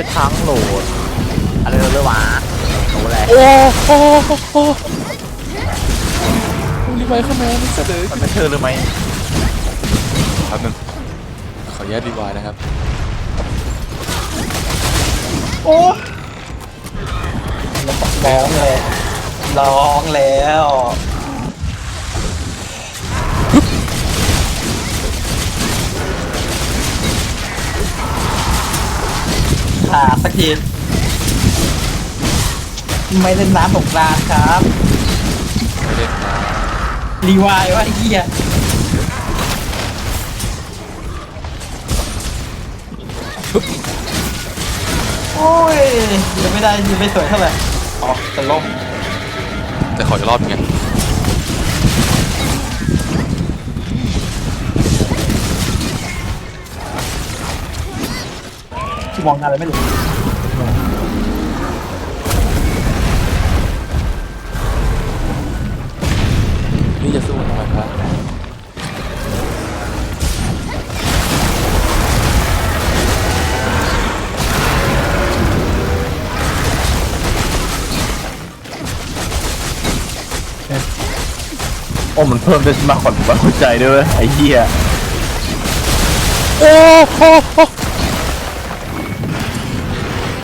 ยทั้งโหลดอะไรเลยวะโหลดอะไรโอ้โอ้โอ้โอ้รีไวเข้ามาไม่เสนอมันเป็นเธอหรือไม่ครับนึงขออนุญาตรีไวนะครับ โอ้ร้องเลยร้องแล้วาสักที ไม่เล่นน้ำสงกรานต์ครับ ไม่เล่นนะรีวายวะไอ้เหี้ยโอ้ยยังไม่ได้ยังไม่สวยเท่าไหร่อ๋อจะล่มแต่ขอจะรอบนึงไง ที่มองอะไรไม่รู้นี่จะสู้ทำไมครับโอ้มันเพิ่มได้มากกว่าหัวใจด้วยเวยไอ้เหี้ยโอ้โห